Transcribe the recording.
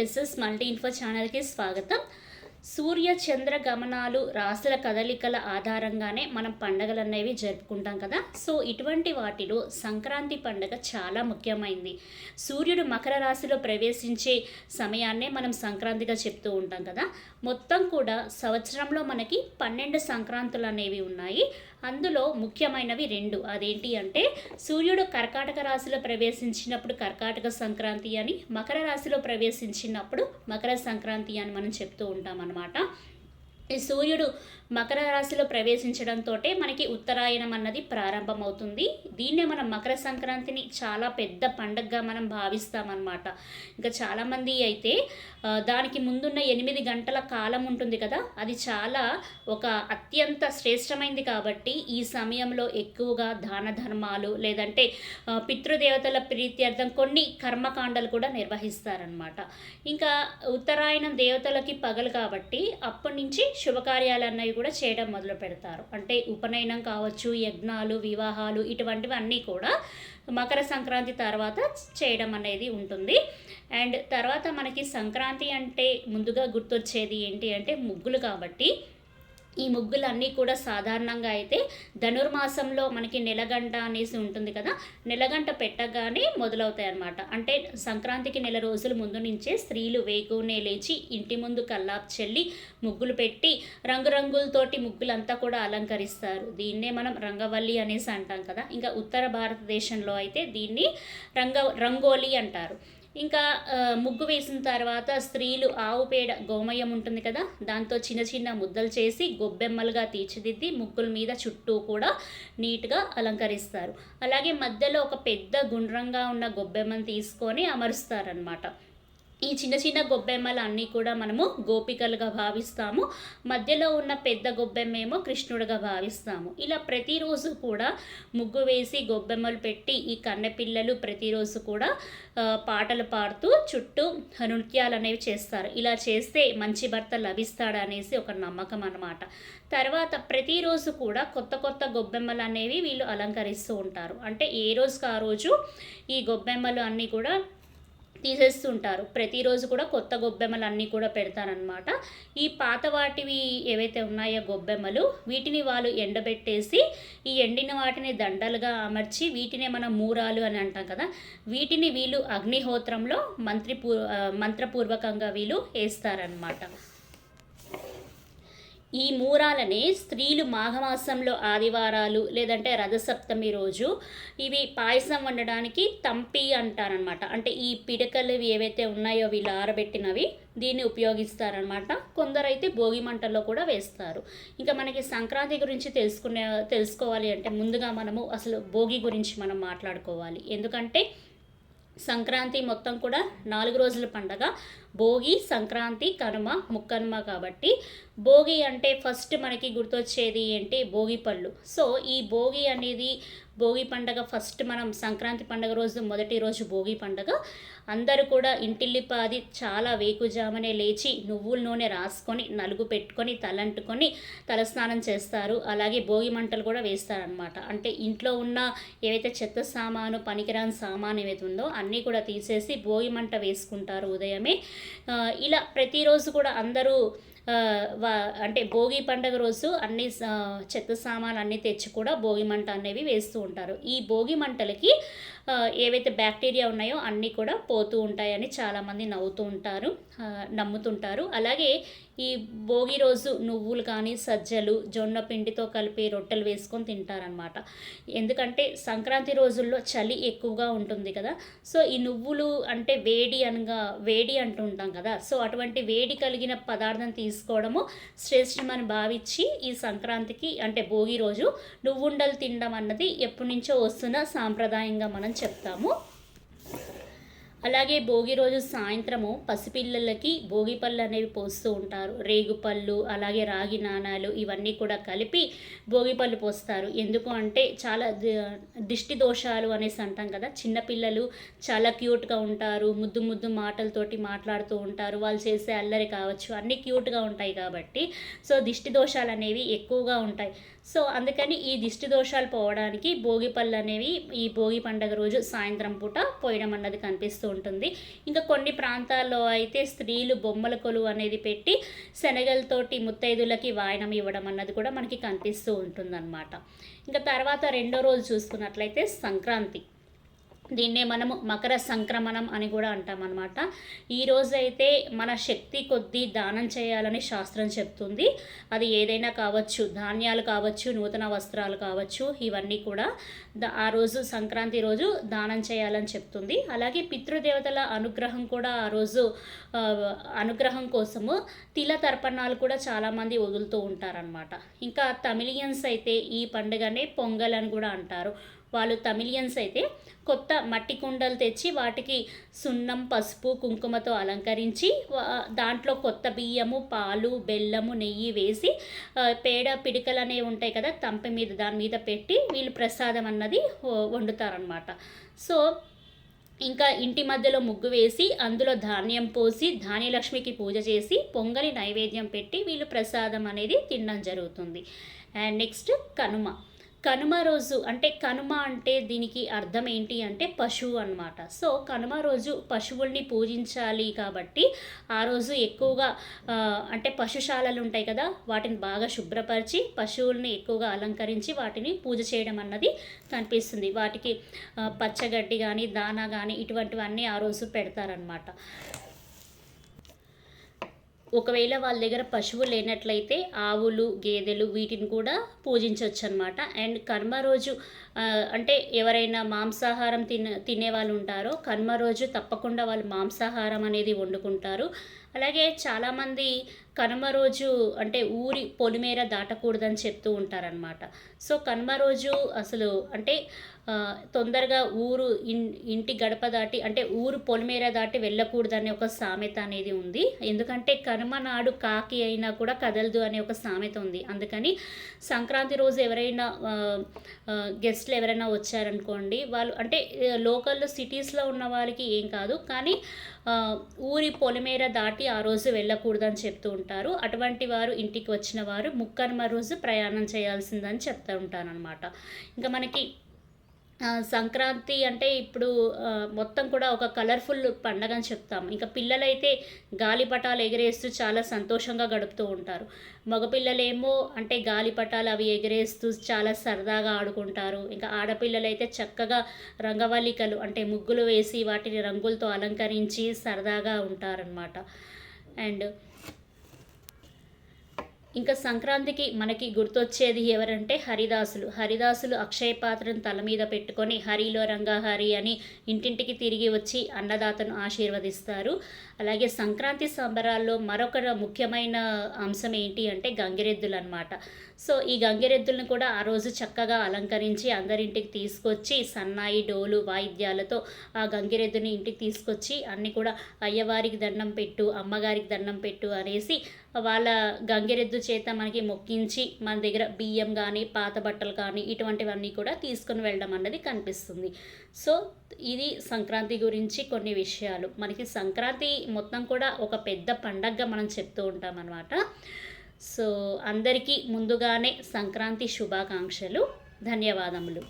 SS multi info ఛానల్కి స్వాగతం. సూర్య చంద్ర గమనాలు రాసుల కదలికల ఆధారంగానే మనం పండగలు అనేవి జరుపుకుంటాం కదా. సో ఇటువంటి వాటిలో సంక్రాంతి పండగ చాలా ముఖ్యమైనది సూర్యుడు మకర రాశిలో ప్రవేశించే సమయాన్నే మనం సంక్రాంతిగా చెప్తూ ఉంటాం కదా. మొత్తం కూడా సంవత్సరంలో మనకి పన్నెండు సంక్రాంతులు అనేవి ఉన్నాయి. అందులో ముఖ్యమైనవి రెండు. అదేంటి అంటే సూర్యుడు కర్కాటక రాశిలో ప్రవేశించినప్పుడు కర్కాటక సంక్రాంతి అని మకర రాశిలో ప్రవేశించినప్పుడు మకర సంక్రాంతి అని మనం చెప్తూ ఉంటాం అన్నమాట ఈ సూర్యుడు మకర రాశిలో ప్రవేశించడంతో మనకి ఉత్తరాయణం అన్నది ప్రారంభమవుతుంది. దీన్నే మనం మకర సంక్రాంతిని చాలా పెద్ద పండగగా మనం భావిస్తామన్నమాట. ఇంకా చాలామంది అయితే దానికి ముందున్న ఎనిమిది గంటల కాలం ఉంటుంది కదా అది చాలా ఒక అత్యంత శ్రేష్టమైంది కాబట్టి ఈ సమయంలో ఎక్కువగా దాన ధర్మాలు లేదంటే పితృదేవతల ప్రీత్యర్థం కొన్ని కర్మకాండలు కూడా నిర్వహిస్తారనమాట ఇంకా ఉత్తరాయణం దేవతలకి పగలు కాబట్టి అప్పటి నుంచి శుభకార్యాలు అన్నవి కూడా చేయడం మొదలు పెడతారు. అంటే ఉపనయనం కావచ్చు యజ్ఞాలు వివాహాలు ఇటువంటివి అన్నీ కూడా మకర సంక్రాంతి తర్వాత చేయడం అనేది ఉంటుంది. అండ్ తర్వాత మనకి సంక్రాంతి అంటే ముందుగా గుర్తొచ్చేది ఏంటి అంటే ముగ్గులు కాబట్టి ఈ ముగ్గులన్నీ కూడా సాధారణంగా అయితే ధనుర్మాసంలో మనకి నెలగంట అనేసి ఉంటుంది కదా నెలగంట పెట్టగానే మొదలవుతాయి అన్నమాట. అంటే సంక్రాంతికి నెల రోజుల ముందు నుంచే స్త్రీలు వేగునే లేచి ఇంటి ముందు కల్లాపు చెల్లి ముగ్గులు పెట్టి రంగురంగులతోటి ముగ్గులంతా కూడా అలంకరిస్తారు. దీన్నే మనం రంగవల్లి అనేసి అంటాం కదా. ఇంకా ఉత్తర భారతదేశంలో అయితే దీన్ని రంగ రంగోలి అంటారు. ఇంకా ముగ్గు వేసిన తర్వాత స్త్రీలు ఆవు పేడ గోమయం ఉంటుంది కదా దాంతో చిన్న చిన్న ముద్దలు చేసి గొబ్బెమ్మలుగా తీర్చిదిద్ది ముగ్గుల మీద చుట్టూ కూడా నీట్గా అలంకరిస్తారు. అలాగే మధ్యలో ఒక పెద్ద గుండ్రంగా ఉన్న గొబ్బెమ్మను తీసుకొని అమరుస్తారనమాట ఈ చిన్న చిన్న గొబ్బెమ్మలు అన్నీ కూడా మనము గోపికలుగా భావిస్తాము. మధ్యలో ఉన్న పెద్ద గొబ్బెమ్మేమో కృష్ణుడిగా భావిస్తాము. ఇలా ప్రతిరోజు కూడా ముగ్గు వేసి గొబ్బెమ్మలు పెట్టి ఈ కన్నెపిల్లలు ప్రతిరోజు కూడా పాటలు పాడుతూ చుట్టూ నృత్యాలు అనేవి చేస్తారు. ఇలా చేస్తే మంచి భర్త లభిస్తాడు అనేసి ఒక నమ్మకం అన్నమాట. తర్వాత ప్రతిరోజు కూడా కొత్త కొత్త గొబ్బెమ్మలు అనేవి వీళ్ళు అలంకరిస్తూ ఉంటారు. అంటే ఏ రోజుకి ఆ రోజు ఈ గొబ్బెమ్మలు అన్నీ కూడా తీసేస్తుంటారు. ప్రతిరోజు కూడా కొత్త గొబ్బెమ్మలు అన్నీ కూడా పెడతారనమాట ఈ పాత వాటివి ఏవైతే ఉన్నాయో గొబ్బెమ్మలు వీటిని వాళ్ళు ఎండబెట్టేసి ఈ ఎండిన వాటిని దండలుగా అమర్చి వీటినే మనం మూరాలు అని అంటాం కదా వీటిని వీళ్ళు అగ్నిహోత్రంలో మంత్రి పూ మంత్రపూర్వకంగా వీళ్ళు వేస్తారనమాట ఈ మూరాలని స్త్రీలు మాఘమాసంలో ఆదివారాలు లేదంటే రథసప్తమి రోజు ఇవి పాయసం వండడానికి తంపి అంటారనమాట అంటే ఈ పిడకలు ఏవైతే ఉన్నాయో వీళ్ళు ఆరబెట్టినవి దీన్ని ఉపయోగిస్తారనమాట కొందరైతే భోగి మంటల్లో కూడా వేస్తారు. ఇంకా మనకి సంక్రాంతి గురించి తెలుసుకునే తెలుసుకోవాలి అంటే ముందుగా మనము అసలు భోగి గురించి మనం మాట్లాడుకోవాలి. ఎందుకంటే సంక్రాంతి మొత్తం కూడా నాలుగు రోజుల పండగ. భోగి సంక్రాంతి కనుమ ముక్కనుమ కాబట్టి భోగి అంటే ఫస్ట్ మనకి గుర్తొచ్చేది ఏంటి? భోగి పళ్ళు. సో ఈ భోగి అనేది భోగి పండగ ఫస్ట్ మనం సంక్రాంతి పండగ రోజు మొదటి రోజు భోగి పండగ. అందరూ కూడా ఇంటిల్లిపాది చాలా వేకుజామనే లేచి నువ్వుల నూనె రాసుకొని నలుగు పెట్టుకొని తలంటుకొని తలస్నానం చేస్తారు. అలాగే భోగి మంటలు కూడా వేస్తారనమాట అంటే ఇంట్లో ఉన్న ఏవైతే చెత్త సామాను పనికిరాని సామాను ఏవైతే ఉందో అన్నీ కూడా తీసేసి భోగి మంట వేసుకుంటారు ఉదయమే. ఇలా ప్రతిరోజు కూడా అందరూ అంటే భోగి పండుగ రోజు అన్ని సా- చెత్త సామాన్లు అన్నీ తెచ్చి కూడా భోగి మంట అనేవి వేస్తూ ఉంటారు. ఈ భోగి మంటలకి ఏవైతే బ్యాక్టీరియా ఉన్నాయో అన్నీ కూడా పోతూ ఉంటాయని చాలామంది నవ్వుతూ ఉంటారు నమ్ముతుంటారు. అలాగే ఈ భోగి రోజు నువ్వులు కానీ సజ్జలు జొన్న పిండితో కలిపి రొట్టెలు వేసుకొని తింటారనమాట ఎందుకంటే సంక్రాంతి రోజుల్లో చలి ఎక్కువగా ఉంటుంది కదా. సో ఈ నువ్వులు అంటే వేడి అనగా వేడి అంటుంటాం కదా. సో అటువంటి వేడి కలిగిన పదార్థం తీసుకోవడము శ్రేష్టమని భావించి ఈ సంక్రాంతికి అంటే భోగి రోజు నువ్వుండలు తినడం అన్నది ఎప్పటి నుంచో వస్తున్న సాంప్రదాయంగా మనం చెప్తాము. అలాగే భోగి రోజు సాయంత్రము పసిపిల్లలకి భోగి పళ్ళు అనేవి పోస్తూ ఉంటారు. రేగుపళ్ళు అలాగే రాగి నాణాలు ఇవన్నీ కూడా కలిపి భోగి పళ్ళు పోస్తారు. ఎందుకు అంటే చాలా దిష్టి దోషాలు అనేసి అంటాం కదా. చిన్నపిల్లలు చాలా క్యూట్గా ఉంటారు. ముద్దు ముద్దు మాటలతోటి మాట్లాడుతూ ఉంటారు. వాళ్ళు చేసే అల్లరి కావచ్చు అన్నీ క్యూట్గా ఉంటాయి కాబట్టి. సో దిష్టి దోషాలు అనేవి ఎక్కువగా ఉంటాయి. సో అందుకని ఈ దిష్టి దోషాలు పోవడానికి భోగి పళ్ళు అనేవి ఈ భోగి పండగ రోజు సాయంత్రం పూట పోయడం అన్నది కనిపిస్తూ ఉంటుంది. ఇంకా కొన్ని ప్రాంతాల్లో అయితే స్త్రీలు బొమ్మల కొలువు అనేది పెట్టి శనగలతోటి ముత్తైదులకి వాయనం ఇవ్వడం అన్నది కూడా మనకి కనిపిస్తూ ఉంటుందన్నమాట. ఇంకా తర్వాత రెండో రోజు చూసుకున్నట్లయితే సంక్రాంతి. దీన్నే మనము మకర సంక్రమణం అని కూడా అంటామన్నమాట. ఈరోజైతే ఈరోజు అయితే మన శక్తి కొద్దీ దానం చేయాలని శాస్త్రం చెప్తుంది. అది ఏదైనా కావచ్చు ధాన్యాలు కావచ్చు నూతన వస్త్రాలు కావచ్చు ఇవన్నీ కూడా ఆ రోజు సంక్రాంతి రోజు దానం చేయాలని చెప్తుంది. అలాగే పితృదేవతల అనుగ్రహం కూడా ఆ రోజు అనుగ్రహం కోసము తిల తర్పణాలు కూడా చాలామంది వదులుతూ ఉంటారనమాట ఇంకా తమిళియన్స్ అయితే ఈ పండుగనే పొంగల్ అని కూడా అంటారు. వాళ్ళు తమిళియన్స్ అయితే కొత్త మట్టి కుండలు తెచ్చి వాటికి సున్నం పసుపు కుంకుమతో అలంకరించి దాంట్లో కొత్త బియ్యము పాలు బెల్లము నెయ్యి వేసి పేడ పిడికలు అనేవి ఉంటాయి కదా తంప మీద దాని మీద పెట్టి వీళ్ళు ప్రసాదం అన్నది వండుతారనమాట సో ఇంకా ఇంటి మధ్యలో ముగ్గు వేసి అందులో ధాన్యం పోసి ధాన్యలక్ష్మికి పూజ చేసి పొంగలి నైవేద్యం పెట్టి వీళ్ళు ప్రసాదం అనేది తినడం జరుగుతుంది. And next Kanuma. కనుమ రోజు అంటే కనుమ అంటే దీనికి అర్థం ఏంటి అంటే పశువు అన్నమాట. సో కనుమ రోజు పశువుల్ని పూజించాలి కాబట్టి ఆ రోజు ఎక్కువగా అంటే పశుశాలలు ఉంటాయి కదా వాటిని బాగా శుభ్రపరిచి పశువుల్ని ఎక్కువగా అలంకరించి వాటిని పూజ చేయడం అన్నది కనిపిస్తుంది. వాటికి పచ్చగడ్డి కానీ దానా కానీ ఇటువంటివన్నీ ఆ రోజు పెడతారనమాట ఒకవేళ వాళ్ళ దగ్గర పశువు లేనట్లయితే ఆవులు గేదెలు వీటిని కూడా పూజించవచ్చు అనమాట అండ్ కర్మ రోజు అంటే ఎవరైనా మాంసాహారం తిన తినే వాళ్ళు ఉంటారో కర్మ రోజు తప్పకుండా వాళ్ళు మాంసాహారం అనేది వండుకుంటారు. అలాగే చాలామంది కనుమ రోజు అంటే ఊరి పొలిమేర దాటకూడదని చెప్తూ ఉంటారనమాట సో కనుమ రోజు అసలు అంటే తొందరగా ఊరు ఇన్ ఇంటి గడప దాటి అంటే ఊరు పొలిమేర దాటి వెళ్ళకూడదనే ఒక సామెత అనేది ఉంది. ఎందుకంటే కనుమ నాడు కాకి అయినా కూడా కదలదు అనే ఒక సామెత ఉంది. అందుకని సంక్రాంతి రోజు ఎవరైనా గెస్ట్లు ఎవరైనా వచ్చారనుకోండి వాళ్ళు అంటే లోకల్లో సిటీస్లో ఉన్న వాళ్ళకి ఏం కాదు. కానీ ఊరి పొలిమేర దాటి ఆ రోజు వెళ్ళకూడదని చెప్తూ ఉంటారు. అటువంటి వారు ఇంటికి వచ్చిన వారు ముక్కనుమ రోజు ప్రయాణం చేయాల్సిందని చెప్తూ ఉంటారనమాట ఇంకా మనకి సంక్రాంతి అంటే ఇప్పుడు మొత్తం కూడా ఒక కలర్ఫుల్ పండగ అని చెప్తాం ఇంకా పిల్లలైతే గాలిపటాలు ఎగరేస్తూ చాలా సంతోషంగా గడుపుతూ ఉంటారు. మగపిల్లలేమో అంటే గాలిపటాలు అవి ఎగరేస్తూ చాలా సరదాగా ఆడుకుంటారు. ఇంకా ఆడపిల్లలైతే చక్కగా రంగవల్లికలు అంటే ముగ్గులు వేసి వాటిని రంగులతో అలంకరించి సరదాగా ఉంటారనమాట అండ్ ఇంకా సంక్రాంతికి మనకి గుర్తొచ్చేది ఎవరంటే హరిదాసులు. హరిదాసులు అక్షయ పాత్రను తల మీద పెట్టుకొని హరిలో రంగా హరి అని ఇంటింటికి తిరిగి వచ్చి అన్నదాతను ఆశీర్వదిస్తారు. అలాగే సంక్రాంతి సంబరాల్లో మరొక ముఖ్యమైన అంశం ఏంటి అంటే గంగిరెద్దులు అనమాట సో ఈ గంగిరెద్దులను కూడా ఆ రోజు చక్కగా అలంకరించి అందరింటికి తీసుకొచ్చి సన్నాయి డోలు వాయిద్యాలతో ఆ గంగిరెద్దుని ఇంటికి తీసుకొచ్చి అన్ని కూడా అయ్యవారికి దండం పెట్టు అమ్మగారికి దండం పెట్టు అనేసి వాళ్ళ గంగిరెద్దు చేత మనకి మొక్కించి మన దగ్గర బియ్యం కానీ పాత బట్టలు కానీ ఇటువంటివన్నీ కూడా తీసుకొని వెళ్ళడం అన్నది కనిపిస్తుంది. సో ఇది సంక్రాంతి గురించి కొన్ని విషయాలు. మనకి సంక్రాంతి మొత్తం కూడా ఒక పెద్ద పండగగా మనం చెప్తూ ఉంటాం అనమాట సో అందరికీ ముందుగానే సంక్రాంతి శుభాకాంక్షలు. ధన్యవాదములు.